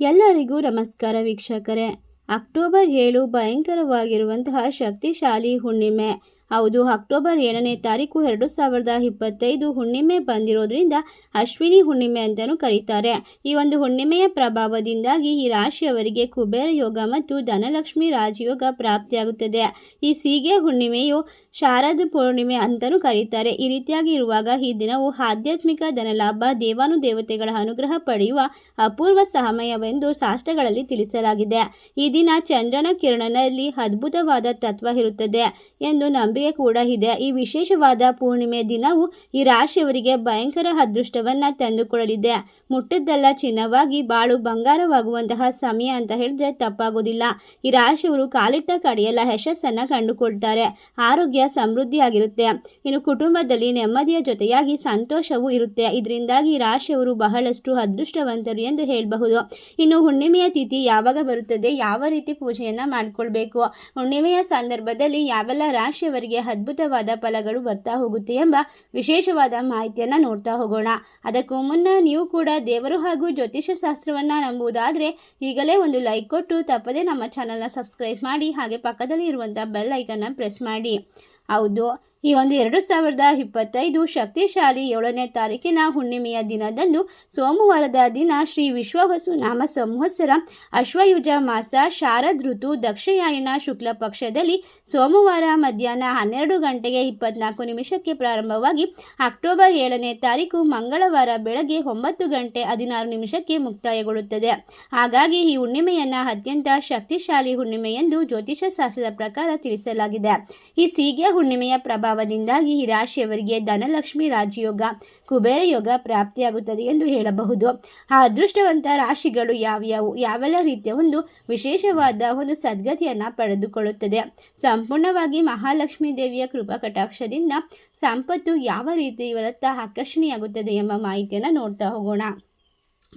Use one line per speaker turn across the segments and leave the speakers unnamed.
ಎಲ್ಲರಿಗೂ ನಮಸ್ಕಾರ ವೀಕ್ಷಕರೇ. ಅಕ್ಟೋಬರ್ ಏಳು ಭಯಂಕರವಾಗಿರುವಂತಹ ಶಕ್ತಿಶಾಲಿ ಹುಣ್ಣಿಮೆ. ಹೌದು, ಅಕ್ಟೋಬರ್ ಏಳನೇ ತಾರೀಕು ಎರಡು ಸಾವಿರದ ಇಪ್ಪತ್ತೈದು ಹುಣ್ಣಿಮೆ ಬಂದಿರೋದ್ರಿಂದ ಅಶ್ವಿನಿ ಹುಣ್ಣಿಮೆ ಅಂತಲೂ ಕರೀತಾರೆ. ಈ ಒಂದು ಹುಣ್ಣಿಮೆಯ ಪ್ರಭಾವದಿಂದಾಗಿ ಈ ರಾಶಿಯವರಿಗೆ ಕುಬೇರ ಯೋಗ ಮತ್ತು ಧನಲಕ್ಷ್ಮಿ ರಾಜಯೋಗ ಪ್ರಾಪ್ತಿಯಾಗುತ್ತದೆ. ಈ ಸೀಗೆ ಹುಣ್ಣಿಮೆಯು ಶಾರದ ಪೂರ್ಣಿಮೆ ಅಂತಲೂ ಕರೀತಾರೆ. ಈ ರೀತಿಯಾಗಿ ಇರುವಾಗ ಈ ದಿನವು ಆಧ್ಯಾತ್ಮಿಕ ಧನಲಾಭ ದೇವಾನು ದೇವತೆಗಳ ಅನುಗ್ರಹ ಪಡೆಯುವ ಅಪೂರ್ವ ಸಮಯವೆಂದು ಶಾಸ್ತ್ರಗಳಲ್ಲಿ ತಿಳಿಸಲಾಗಿದೆ. ಈ ದಿನ ಚಂದ್ರನ ಕಿರಣನಲ್ಲಿ ಅದ್ಭುತವಾದ ತತ್ವ ಇರುತ್ತದೆ ಎಂದು ನಂಬಿಕೆ ಕೂಡ ಇದೆ. ಈ ವಿಶೇಷವಾದ ಪೂರ್ಣಿಮೆ ದಿನವು ಈ ರಾಶಿಯವರಿಗೆ ಭಯಂಕರ ಅದೃಷ್ಟವನ್ನ ತಂದುಕೊಡಲಿದೆ. ಮುಟ್ಟದ್ದೆಲ್ಲ ಚಿನ್ನವಾಗಿ ಬಾಳು ಬಂಗಾರವಾಗುವಂತಹ ಸಮಯ ಅಂತ ಹೇಳಿದ್ರೆ ತಪ್ಪಾಗೋದಿಲ್ಲ. ಈ ರಾಶಿಯವರು ಕಾಲಿಟ್ಟ ಕಡೆಯೆಲ್ಲ ಯಶಸ್ಸನ್ನ ಕಂಡುಕೊಳ್ತಾರೆ. ಆರೋಗ್ಯ ಸಮೃದ್ಧಿಯಾಗಿರುತ್ತೆ. ಇನ್ನು ಕುಟುಂಬದಲ್ಲಿ ನೆಮ್ಮದಿಯ ಜೊತೆಯಾಗಿ ಸಂತೋಷವೂ ಇರುತ್ತೆ. ಇದರಿಂದಾಗಿ ರಾಶಿಯವರು ಬಹಳಷ್ಟು ಅದೃಷ್ಟವಂತರು ಎಂದು ಹೇಳಬಹುದು. ಇನ್ನು ಹುಣ್ಣಿಮೆಯ ತಿಥಿ ಯಾವಾಗ ಬರುತ್ತದೆ? ಯಾವ ರೀತಿ ಪೂಜೆಯನ್ನ ಮಾಡಿಕೊಳ್ಬೇಕು? ಹುಣ್ಣಿಮೆಯ ಸಂದರ್ಭದಲ್ಲಿ ಯಾವೆಲ್ಲ ರಾಶಿಯವರಿಗೆ ಅದ್ಭುತವಾದ ಫಲಗಳು ಬರ್ತಾ ಹೋಗುತ್ತೆ ಎಂಬ ವಿಶೇಷವಾದ ಮಾಹಿತಿಯನ್ನು ನೋಡ್ತಾ ಹೋಗೋಣ. ಅದಕ್ಕೂ ಮುನ್ನ ನೀವು ಕೂಡ ದೇವರು ಹಾಗೂ ಜ್ಯೋತಿಷ ಶಾಸ್ತ್ರವನ್ನ ನಂಬುವುದಾದರೆ ಈಗಲೇ ಒಂದು ಲೈಕ್ ಕೊಟ್ಟು ತಪ್ಪದೇ ನಮ್ಮ ಚಾನಲ್ನ ಸಬ್ಸ್ಕ್ರೈಬ್ ಮಾಡಿ ಹಾಗೆ ಪಕ್ಕದಲ್ಲಿ ಇರುವಂಥ ಬೆಲ್ ಐಕನ್ನ ಪ್ರೆಸ್ ಮಾಡಿ. ಹೌದು ಈ ಒಂದು ಎರಡು ಸಾವಿರದ ಇಪ್ಪತ್ತೈದು ಶಕ್ತಿಶಾಲಿ ಏಳನೇ ತಾರೀಕಿನ ಹುಣ್ಣಿಮೆಯ ದಿನದಂದು ಸೋಮವಾರದ ದಿನ ಶ್ರೀ ವಿಶ್ವವಸು ನಾಮ ಸಂವತ್ಸರ ಅಶ್ವಯುಜ ಮಾಸ ಶಾರದ್ ಋತು ದಕ್ಷಯಾಯನ ಶುಕ್ಲ ಪಕ್ಷದಲ್ಲಿ ಸೋಮವಾರ ಮಧ್ಯಾಹ್ನ ಹನ್ನೆರಡು ಗಂಟೆಗೆ ಇಪ್ಪತ್ನಾಲ್ಕು ನಿಮಿಷಕ್ಕೆ ಪ್ರಾರಂಭವಾಗಿ ಅಕ್ಟೋಬರ್ ಏಳನೇ ತಾರೀಕು ಮಂಗಳವಾರ ಬೆಳಗ್ಗೆ ಒಂಬತ್ತು ಗಂಟೆ ಹದಿನಾರು ನಿಮಿಷಕ್ಕೆ ಮುಕ್ತಾಯಗೊಳ್ಳುತ್ತದೆ. ಹಾಗಾಗಿ ಈ ಹುಣ್ಣಿಮೆಯನ್ನ ಅತ್ಯಂತ ಶಕ್ತಿಶಾಲಿ ಹುಣ್ಣಿಮೆ ಎಂದು ಜ್ಯೋತಿಷ ಶಾಸ್ತ್ರದ ಪ್ರಕಾರ ತಿಳಿಸಲಾಗಿದೆ. ಈ ಸೀಗೆ ಹುಣ್ಣಿಮೆಯ ಪ್ರಭಾವದಿಂದಾಗಿ ಈ ರಾಶಿಯವರಿಗೆ ಧನಲಕ್ಷ್ಮಿ ರಾಜಯೋಗ, ಕುಬೇರ ಯೋಗ ಪ್ರಾಪ್ತಿಯಾಗುತ್ತದೆ ಎಂದು ಹೇಳಬಹುದು. ಆ ಅದೃಷ್ಟವಂತ ರಾಶಿಗಳು ಯಾವ್ಯಾವು? ಯಾವೆಲ್ಲ ರೀತಿಯ ಒಂದು ವಿಶೇಷವಾದ ಒಂದು ಸದ್ಗತಿಯನ್ನ ಪಡೆದುಕೊಳ್ಳುತ್ತದೆ? ಸಂಪೂರ್ಣವಾಗಿ ಮಹಾಲಕ್ಷ್ಮೀ ದೇವಿಯ ಕೃಪಾ ಕಟಾಕ್ಷದಿಂದ ಸಂಪತ್ತು ಯಾವ ರೀತಿ ಇವರತ್ತ ಆಕರ್ಷಣೆಯಾಗುತ್ತದೆ ಎಂಬ ಮಾಹಿತಿಯನ್ನು ನೋಡ್ತಾ ಹೋಗೋಣ.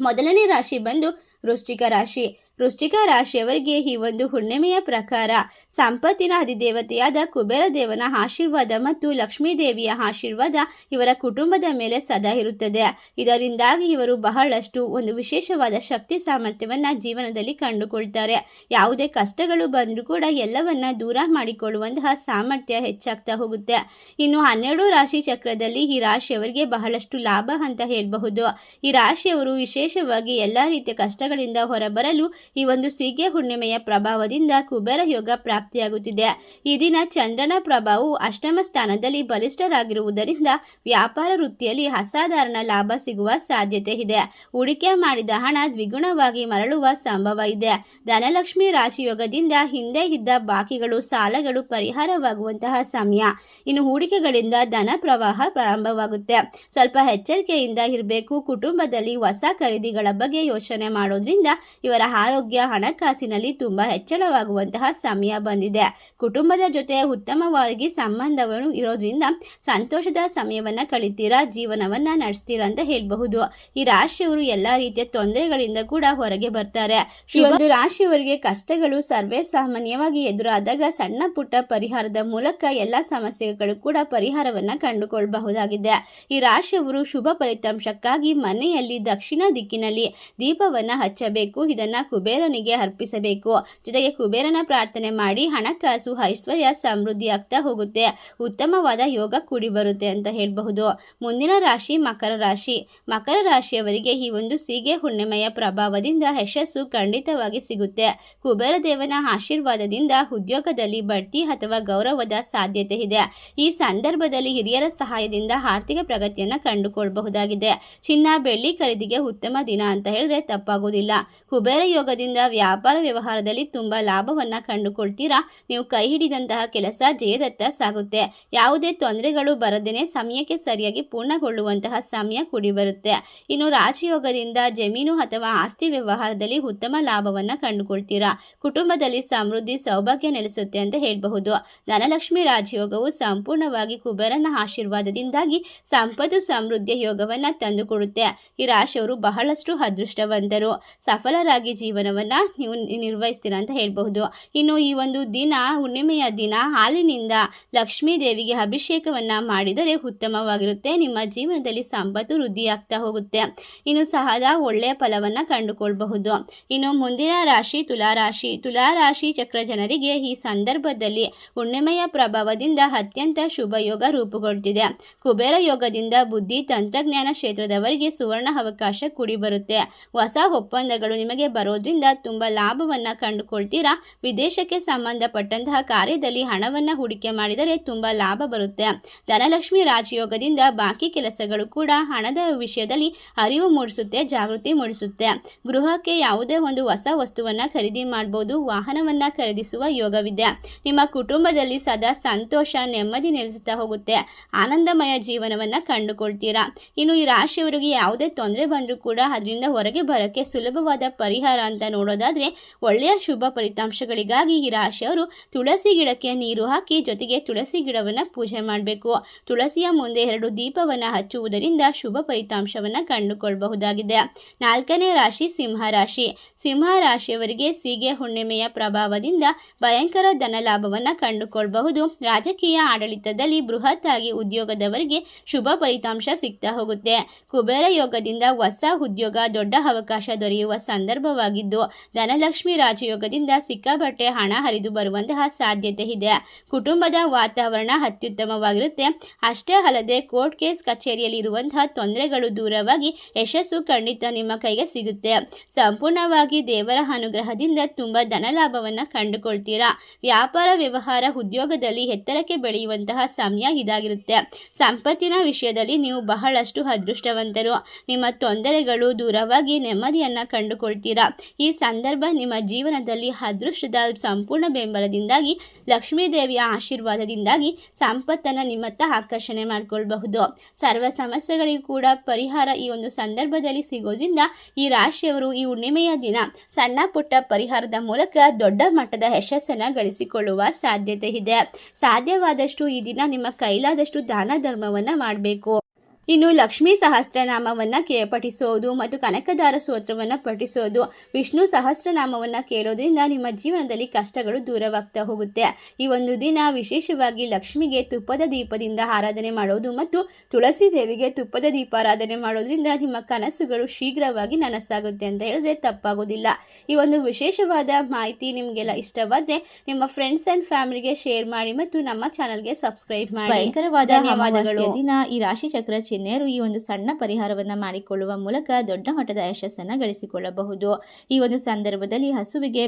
ಮೊದಲನೇ ರಾಶಿ ಬಂದು ವೃಶ್ಚಿಕ ರಾಶಿ. ವೃಶ್ಚಿಕ ರಾಶಿಯವರಿಗೆ ಈ ಒಂದು ಹುಣ್ಣಿಮೆಯ ಪ್ರಕಾರ ಸಂಪತ್ತಿನ ಅಧಿದೇವತೆಯಾದ ಕುಬೇರ ದೇವನ ಆಶೀರ್ವಾದ ಮತ್ತು ಲಕ್ಷ್ಮೀ ದೇವಿಯ ಆಶೀರ್ವಾದ ಇವರ ಕುಟುಂಬದ ಮೇಲೆ ಸದಾ ಇರುತ್ತದೆ. ಇದರಿಂದಾಗಿ ಇವರು ಬಹಳಷ್ಟು ಒಂದು ವಿಶೇಷವಾದ ಶಕ್ತಿ ಸಾಮರ್ಥ್ಯವನ್ನು ಜೀವನದಲ್ಲಿ ಕಂಡುಕೊಳ್ತಾರೆ. ಯಾವುದೇ ಕಷ್ಟಗಳು ಬಂದರೂ ಕೂಡ ಎಲ್ಲವನ್ನ ದೂರ ಮಾಡಿಕೊಳ್ಳುವಂತಹ ಸಾಮರ್ಥ್ಯ ಹೆಚ್ಚಾಗ್ತಾ ಹೋಗುತ್ತೆ. ಇನ್ನು ಹನ್ನೆರಡು ರಾಶಿ ಚಕ್ರದಲ್ಲಿ ಈ ರಾಶಿಯವರಿಗೆ ಬಹಳಷ್ಟು ಲಾಭ ಅಂತ ಹೇಳಬಹುದು. ಈ ರಾಶಿಯವರು ವಿಶೇಷವಾಗಿ ಎಲ್ಲ ರೀತಿಯ ಕಷ್ಟಗಳಿಂದ ಹೊರಬರಲು ಈ ಒಂದು ಸೀಗೆ ಹುಣ್ಣಿಮೆಯ ಪ್ರಭಾವದಿಂದ ಕುಬೇರ ಯೋಗ ಪ್ರಾಪ್ತಿಯಾಗುತ್ತಿದೆ. ಈ ದಿನ ಚಂದ್ರನ ಪ್ರಭಾವವು ಅಷ್ಟಮ ಸ್ಥಾನದಲ್ಲಿ ಬಲಿಷ್ಠರಾಗಿರುವುದರಿಂದ ವ್ಯಾಪಾರ ವೃತ್ತಿಯಲ್ಲಿ ಅಸಾಧಾರಣ ಲಾಭ ಸಿಗುವ ಸಾಧ್ಯತೆ ಇದೆ. ಹೂಡಿಕೆ ಮಾಡಿದ ಹಣ ದ್ವಿಗುಣವಾಗಿ ಮರಳುವ ಸಂಭವ ಇದೆ. ಧನಲಕ್ಷ್ಮಿ ರಾಶಿಯೋಗದಿಂದ ಹಿಂದೆ ಇದ್ದ ಬಾಕಿಗಳು, ಸಾಲಗಳು ಪರಿಹಾರವಾಗುವಂತಹ ಸಮಯ. ಇನ್ನು ಹೂಡಿಕೆಗಳಿಂದ ಧನ ಪ್ರವಾಹ ಪ್ರಾರಂಭವಾಗುತ್ತೆ. ಸ್ವಲ್ಪ ಎಚ್ಚರಿಕೆಯಿಂದ ಇರಬೇಕು. ಕುಟುಂಬದಲ್ಲಿ ಹೊಸ ಖರೀದಿಗಳ ಬಗ್ಗೆ ಯೋಚನೆ ಮಾಡೋದ್ರಿಂದ ಇವರ ಆರೋಗ್ಯ ಹಣಕಾಸಿನಲ್ಲಿ ತುಂಬಾ ಹೆಚ್ಚಳವಾಗುವಂತಹ ಸಮಯ ಬಂದಿದೆ. ಕುಟುಂಬದ ಜೊತೆ ಉತ್ತಮವಾಗಿ ಸಂಬಂಧವನ್ನು ಇರೋದ್ರಿಂದ ಸಂತೋಷದ ಸಮಯವನ್ನ ಕಳಿತೀರಾ ಜೀವನವನ್ನ ನಡೆಸ್ತೀರಾ ಅಂತ ಹೇಳಬಹುದು. ಈ ರಾಶಿಯವರು ಎಲ್ಲಾ ರೀತಿಯ ತೊಂದರೆಗಳಿಂದ ಕೂಡ ಹೊರಗೆ ಬರ್ತಾರೆ. ಈ ಒಂದು ರಾಶಿಯವರಿಗೆ ಕಷ್ಟಗಳು ಸರ್ವೇ ಸಾಮಾನ್ಯವಾಗಿ ಎದುರಾದಾಗ ಸಣ್ಣ ಪುಟ್ಟ ಪರಿಹಾರದ ಮೂಲಕ ಎಲ್ಲಾ ಸಮಸ್ಯೆಗಳು ಕೂಡ ಪರಿಹಾರವನ್ನ ಕಂಡುಕೊಳ್ಳಬಹುದಾಗಿದೆ ಈ ರಾಶಿಯವರು ಶುಭ ಫಲಿತಾಂಶಕ್ಕಾಗಿ ಮನೆಯಲ್ಲಿ ದಕ್ಷಿಣ ದಿಕ್ಕಿನಲ್ಲಿ ದೀಪವನ್ನ ಹಚ್ಚಬೇಕು. ಇದನ್ನ ಕುಬೇರನಿಗೆ ಅರ್ಪಿಸಬೇಕು. ಜೊತೆಗೆ ಕುಬೇರನ ಪ್ರಾರ್ಥನೆ ಮಾಡಿ ಹಣಕಾಸು, ಐಶ್ವರ್ಯ ಸಮೃದ್ಧಿ ಆಗ್ತಾ ಹೋಗುತ್ತೆ. ಉತ್ತಮವಾದ ಯೋಗ ಕೂಡಿ ಬರುತ್ತೆ ಅಂತ ಹೇಳಬಹುದು. ಮುಂದಿನ ರಾಶಿ ಮಕರ ರಾಶಿ. ಮಕರ ರಾಶಿಯವರಿಗೆ ಈ ಒಂದು ಸೀಗೆ ಹುಣ್ಣಿಮೆಯ ಪ್ರಭಾವದಿಂದ ಯಶಸ್ಸು ಖಂಡಿತವಾಗಿ ಸಿಗುತ್ತೆ. ಕುಬೇರ ದೇವನ ಆಶೀರ್ವಾದದಿಂದ ಉದ್ಯೋಗದಲ್ಲಿ ಬಡ್ತಿ ಅಥವಾ ಗೌರವದ ಸಾಧ್ಯತೆ ಇದೆ. ಈ ಸಂದರ್ಭದಲ್ಲಿ ಹಿರಿಯರ ಸಹಾಯದಿಂದ ಆರ್ಥಿಕ ಪ್ರಗತಿಯನ್ನು ಕಂಡುಕೊಳ್ಳಬಹುದಾಗಿದೆ ಚಿನ್ನ, ಬೆಳ್ಳಿ ಖರೀದಿಗೆ ಉತ್ತಮ ದಿನ ಅಂತ ಹೇಳಿದ್ರೆ ತಪ್ಪಾಗೋದಿಲ್ಲ. ಕುಬೇರ ಯೋಗದಿಂದ ವ್ಯಾಪಾರ ವ್ಯವಹಾರದಲ್ಲಿ ತುಂಬಾ ಲಾಭವನ್ನ ಕಂಡುಕೊಳ್ತೀರಾ? ನೀವು ಕೈ ಹಿಡಿದಂತಹ ಕೆಲಸ ಜಯದತ್ತ ಸಾಗುತ್ತೆ. ಯಾವುದೇ ತೊಂದರೆಗಳು ಬರದೇನೆ ಸಮಯಕ್ಕೆ ಸರಿಯಾಗಿ ಪೂರ್ಣಗೊಳ್ಳುವಂತಹ ಸಮಯ ಕೂಡಿ ಬರುತ್ತೆ ಇನ್ನು ರಾಜಯೋಗದಿಂದ ಜಮೀನು ಅಥವಾ ಆಸ್ತಿ ವ್ಯವಹಾರದಲ್ಲಿ ಉತ್ತಮ ಲಾಭವನ್ನ ಕಂಡುಕೊಳ್ತೀರಾ? ಕುಟುಂಬದಲ್ಲಿ ಸಮೃದ್ಧಿ, ಸೌಭಾಗ್ಯ ನೆಲೆಸುತ್ತೆ ಅಂತ ಹೇಳಬಹುದು. ಧನಲಕ್ಷ್ಮಿ ರಾಜಯೋಗವು ಸಂಪೂರ್ಣವಾಗಿ ಕುಬೇರನ ಆಶೀರ್ವಾದದಿಂದಾಗಿ ಸಂಪತ್ತು ಸಮೃದ್ಧಿಯ ಯೋಗವನ್ನ ತಂದುಕೊಡುತ್ತೆ. ಈ ರಾಶಿಯವರು ಬಹಳಷ್ಟು ಅದೃಷ್ಟವಂತರು. ಸಫಲರಾಗಿ ಜೀವನ ಜೀವನವನ್ನು ನೀವು ನಿರ್ವಹಿಸ್ತೀರಾ ಅಂತ ಹೇಳಬಹುದು. ಇನ್ನು ಈ ಒಂದು ದಿನ, ಹುಣ್ಣಿಮೆಯ ದಿನ, ಹಾಲಿನಿಂದ ಲಕ್ಷ್ಮೀ ದೇವಿಗೆ ಅಭಿಷೇಕವನ್ನು ಮಾಡಿದರೆ ಉತ್ತಮವಾಗಿರುತ್ತೆ. ನಿಮ್ಮ ಜೀವನದಲ್ಲಿ ಸಂಪತ್ತು ವೃದ್ಧಿಯಾಗ್ತಾ ಹೋಗುತ್ತೆ. ಇನ್ನು ಸಹದ ಒಳ್ಳೆಯ ಫಲವನ್ನು ಕಂಡುಕೊಳ್ಬಹುದು. ಇನ್ನು ಮುಂದಿನ ರಾಶಿ ತುಲಾರಾಶಿ. ತುಲಾರಾಶಿ ಚಕ್ರ ಜನರಿಗೆ ಈ ಸಂದರ್ಭದಲ್ಲಿ ಹುಣ್ಣಿಮೆಯ ಪ್ರಭಾವದಿಂದ ಅತ್ಯಂತ ಶುಭ ಯೋಗ ರೂಪುಗೊಳ್ತಿದೆ. ಕುಬೇರ ಯೋಗದಿಂದ ಬುದ್ಧಿ, ತಂತ್ರಜ್ಞಾನ ಕ್ಷೇತ್ರದವರಿಗೆ ಸುವರ್ಣ ಅವಕಾಶ ಕೂಡಿ ಬರುತ್ತೆ ಹೊಸ ಒಪ್ಪಂದಗಳು ನಿಮಗೆ ಬರೋದ್ರಿಂದ ತುಂಬ ಲಾಭವನ್ನು ಕಂಡುಕೊಳ್ತೀರಾ? ವಿದೇಶಕ್ಕೆ ಸಂಬಂಧಪಟ್ಟಂತಹ ಕಾರ್ಯದಲ್ಲಿ ಹಣವನ್ನು ಹೂಡಿಕೆ ಮಾಡಿದರೆ ತುಂಬ ಲಾಭ ಬರುತ್ತೆ. ಧನಲಕ್ಷ್ಮಿ ರಾಜಯೋಗದಿಂದ ಬಾಕಿ ಕೆಲಸಗಳು ಕೂಡ ಹಣದ ವಿಷಯದಲ್ಲಿ ಅರಿವು ಮೂಡಿಸುತ್ತೆ, ಜಾಗೃತಿ ಮೂಡಿಸುತ್ತೆ. ಗೃಹಕ್ಕೆ ಯಾವುದೇ ಒಂದು ಹೊಸ ವಸ್ತುವನ್ನು ಖರೀದಿ ಮಾಡಬಹುದು ವಾಹನವನ್ನು ಖರೀದಿಸುವ ಯೋಗವಿದೆ. ನಿಮ್ಮ ಕುಟುಂಬದಲ್ಲಿ ಸದಾ ಸಂತೋಷ, ನೆಮ್ಮದಿ ನೆಲೆಸುತ್ತಾ ಹೋಗುತ್ತೆ. ಆನಂದಮಯ ಜೀವನವನ್ನು ಕಂಡುಕೊಳ್ತೀರಾ? ಇನ್ನು ಈ ರಾಶಿಯವರಿಗೆ ಯಾವುದೇ ತೊಂದರೆ ಬಂದರೂ ಕೂಡ ಅದರಿಂದ ಹೊರಗೆ ಬರೋಕ್ಕೆ ಸುಲಭವಾದ ಪರಿಹಾರ ಅಂತ ನೋಡೋದಾದರೆ ಒಳ್ಳೆಯ ಶುಭ ಫಲಿತಾಂಶಗಳಿಗಾಗಿ ಈ ರಾಶಿಯವರು ತುಳಸಿ ಗಿಡಕ್ಕೆ ನೀರು ಹಾಕಿ ಜೊತೆಗೆ ತುಳಸಿ ಗಿಡವನ್ನು ಪೂಜೆ ಮಾಡಬೇಕು. ತುಳಸಿಯ ಮುಂದೆ ಎರಡು ದೀಪವನ್ನು ಹಚ್ಚುವುದರಿಂದ ಶುಭ ಫಲಿತಾಂಶವನ್ನು ಕಂಡುಕೊಳ್ಳಬಹುದಾಗಿದೆ ನಾಲ್ಕನೇ ರಾಶಿ ಸಿಂಹ ರಾಶಿ. ಸಿಂಹ ರಾಶಿಯವರಿಗೆ ಸೀಗೆ ಹುಣ್ಣಿಮೆಯ ಪ್ರಭಾವದಿಂದ ಭಯಂಕರ ಧನ ಲಾಭವನ್ನು ಕಂಡುಕೊಳ್ಳಬಹುದು ರಾಜಕೀಯ ಆಡಳಿತದಲ್ಲಿ ಬೃಹತ್ ಆಗಿ ಉದ್ಯೋಗದವರಿಗೆ ಶುಭ ಫಲಿತಾಂಶ ಸಿಗ್ತಾ ಹೋಗುತ್ತೆ. ಕುಬೇರ ಯೋಗದಿಂದ ಹೊಸ ಉದ್ಯೋಗ, ದೊಡ್ಡ ಅವಕಾಶ ದೊರೆಯುವ ಸಂದರ್ಭವಾಗಿದ್ದು ಧನಲಕ್ಷ್ಮಿ ರಾಜಯೋಗದಿಂದ ಸಿಕ್ಕಾಪಟ್ಟೆ ಹಣ ಹರಿದು ಬರುವಂತಹ ಸಾಧ್ಯತೆ ಇದೆ. ಕುಟುಂಬದ ವಾತಾವರಣ ಅತ್ಯುತ್ತಮವಾಗಿರುತ್ತೆ. ಅಷ್ಟೇ ಅಲ್ಲದೆ ಕೋರ್ಟ್ ಕೇಸ್ ಕಚೇರಿಯಲ್ಲಿ ಇರುವಂತಹ ತೊಂದರೆಗಳು ದೂರವಾಗಿ ಯಶಸ್ಸು ಖಂಡಿತ ನಿಮ್ಮ ಕೈಗೆ ಸಿಗುತ್ತೆ. ಸಂಪೂರ್ಣವಾಗಿ ದೇವರ ಅನುಗ್ರಹದಿಂದ ತುಂಬ ಧನ ಲಾಭವನ್ನು ಕಂಡುಕೊಳ್ತೀರಾ? ವ್ಯಾಪಾರ ವ್ಯವಹಾರ ಉದ್ಯೋಗದಲ್ಲಿ ಎತ್ತರಕ್ಕೆ ಬೆಳೆಯುವಂತಹ ಸಮಯ ಇದಾಗಿರುತ್ತೆ. ಸಂಪತ್ತಿನ ವಿಷಯದಲ್ಲಿ ನೀವು ಬಹಳಷ್ಟು ಅದೃಷ್ಟವಂತರು. ನಿಮ್ಮ ತೊಂದರೆಗಳು ದೂರವಾಗಿ ನೆಮ್ಮದಿಯನ್ನು ಕಂಡುಕೊಳ್ತೀರಾ? ಈ ಸಂದರ್ಭ ನಿಮ್ಮ ಜೀವನದಲ್ಲಿ ಅದೃಷ್ಟದ ಸಂಪೂರ್ಣ ಬೆಂಬಲದಿಂದಾಗಿ ಲಕ್ಷ್ಮೀ ದೇವಿಯ ಆಶೀರ್ವಾದದಿಂದಾಗಿ ಸಂಪತ್ತನ್ನು ನಿಮ್ಮತ್ತ ಆಕರ್ಷಣೆ ಮಾಡಿಕೊಳ್ಬಹುದು. ಸರ್ವ ಸಮಸ್ಯೆಗಳಿಗೂ ಕೂಡ ಪರಿಹಾರ ಈ ಒಂದು ಸಂದರ್ಭದಲ್ಲಿ ಸಿಗೋದ್ರಿಂದ ಈ ರಾಶಿಯವರು ಈ ಹುಣ್ಣಿಮೆಯ ದಿನ ಸಣ್ಣ ಪುಟ್ಟ ಪರಿಹಾರದ ಮೂಲಕ ದೊಡ್ಡ ಮಟ್ಟದ ಯಶಸ್ಸನ್ನು ಗಳಿಸಿಕೊಳ್ಳುವ ಸಾಧ್ಯತೆ ಇದೆ. ಸಾಧ್ಯವಾದಷ್ಟು ಈ ದಿನ ನಿಮ್ಮ ಕೈಲಾದಷ್ಟು ದಾನ ಧರ್ಮವನ್ನು ಮಾಡಬೇಕು. ಇನ್ನು ಲಕ್ಷ್ಮೀ ಸಹಸ್ರನಾಮವನ್ನು ಕೇ ಪಠಿಸೋದು ಮತ್ತು ಕನಕದಾರ ಸ್ತೋತ್ರವನ್ನು ಪಠಿಸೋದು ವಿಷ್ಣು ಸಹಸ್ರನಾಮವನ್ನು ಕೇಳೋದ್ರಿಂದ ನಿಮ್ಮ ಜೀವನದಲ್ಲಿ ಕಷ್ಟಗಳು ದೂರವಾಗ್ತಾ ಹೋಗುತ್ತೆ. ಈ ಒಂದು ದಿನ ವಿಶೇಷವಾಗಿ ಲಕ್ಷ್ಮಿಗೆ ತುಪ್ಪದ ದೀಪದಿಂದ ಆರಾಧನೆ ಮಾಡೋದು ಮತ್ತು ತುಳಸಿ ದೇವಿಗೆ ತುಪ್ಪದ ದೀಪ ಆರಾಧನೆ ಮಾಡೋದ್ರಿಂದ ನಿಮ್ಮ ಕನಸುಗಳು ಶೀಘ್ರವಾಗಿ ನನಸಾಗುತ್ತೆ ಅಂತ ಹೇಳಿದ್ರೆ ತಪ್ಪಾಗೋದಿಲ್ಲ. ಈ ಒಂದು ವಿಶೇಷವಾದ ಮಾಹಿತಿ ನಿಮಗೆಲ್ಲ ಇಷ್ಟವಾದರೆ ನಿಮ್ಮ ಫ್ರೆಂಡ್ಸ್ ಆ್ಯಂಡ್ ಫ್ಯಾಮಿಲಿಗೆ ಶೇರ್ ಮಾಡಿ ಮತ್ತು ನಮ್ಮ ಚಾನಲ್ಗೆ ಸಬ್ಸ್ಕ್ರೈಬ್ ಮಾಡಿ.
ಭಯಂಕರವಾದ ದಿನ ಈ ರಾಶಿ ಚಕ್ರ ಚಿಹ್ನೆಯರು ಈ ಒಂದು ಸಣ್ಣ ಪರಿಹಾರವನ್ನು ಮಾಡಿಕೊಳ್ಳುವ ಮೂಲಕ ದೊಡ್ಡ ಮಟ್ಟದ ಯಶಸ್ಸನ್ನು ಗಳಿಸಿಕೊಳ್ಳಬಹುದು. ಈ ಒಂದು ಸಂದರ್ಭದಲ್ಲಿ ಹಸುವಿಗೆ